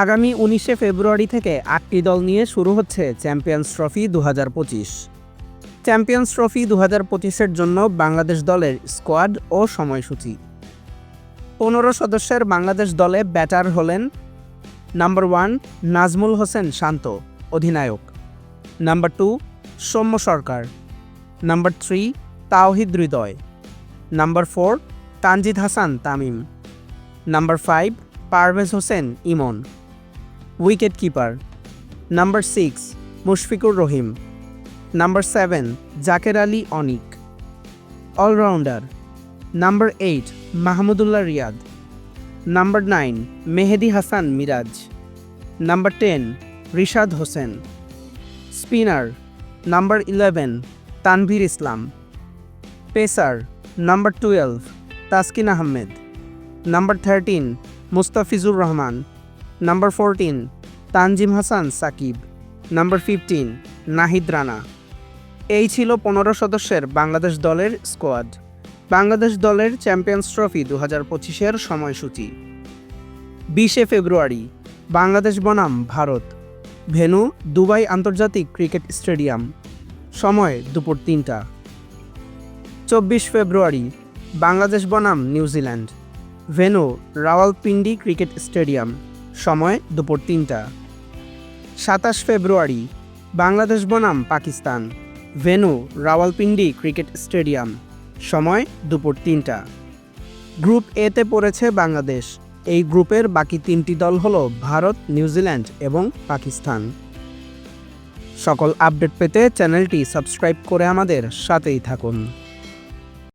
আগামী উনিশে ফেব্রুয়ারি থেকে আটটি দল নিয়ে শুরু হচ্ছে চ্যাম্পিয়ন্স ট্রফি দু হাজার পঁচিশ। চ্যাম্পিয়ন্স ট্রফি দু হাজার পঁচিশের জন্য বাংলাদেশ দলের স্কোয়াড ও সময়সূচি। পনেরো সদস্যের বাংলাদেশ দলে ব্যাটার হলেন নাম্বার ওয়ান নাজমুল হোসেন শান্ত, অধিনায়ক। Number two Soumya Sarkar. Number three Towhid Hridoy. Number four Tanzid Hasan Tamim. Number five Parvez Hossain Emon. Wicket keeper. Number six, Mushfiqur Rahim. Number seven, Jaker Ali Anik. All rounder. Number eight, Mahmudullah Riyad. Number nine, Mehidy Hasan Miraz. Number ten, Rishad Hossain. Spinner. Number eleven, Tanvir Islam. Pacer. Number twelve, Taskin Ahmed. Number thirteen, Mustafizur Rahman. Number fourteen Tanzim Hasan Sakib number fifteen Nahid Rana এই ছিল পনেরো সদস্যের বাংলাদেশ দলের squad Bangladesh দলের champions trophy দু হাজার পঁচিশের সময়সূচি। বিশে ফেব্রুয়ারি, বাংলাদেশ বনাম ভারত। ভেন্যু দুবাই আন্তর্জাতিক ক্রিকেট স্টেডিয়াম। সময় দুপুর তিনটা। চব্বিশ ফেব্রুয়ারি, বাংলাদেশ বনাম New Zealand. Venue Rawalpindi cricket stadium. সময় দুপুর তিনটা। সাতাশ ফেব্রুয়ারি, বাংলাদেশ বনাম, Pakistan. Venue, Rawalpindi cricket stadium. সময় দুপুর তিনটা। গ্রুপ এতে পড়েছে বাংলাদেশ। এই গ্রুপের বাকি তিনটি দল হল ভারত, নিউজিল্যান্ড এবং পাকিস্তান। সকল আপডেট পেতে চ্যানেলটি সাবস্ক্রাইব করে আমাদের সাথেই থাকুন।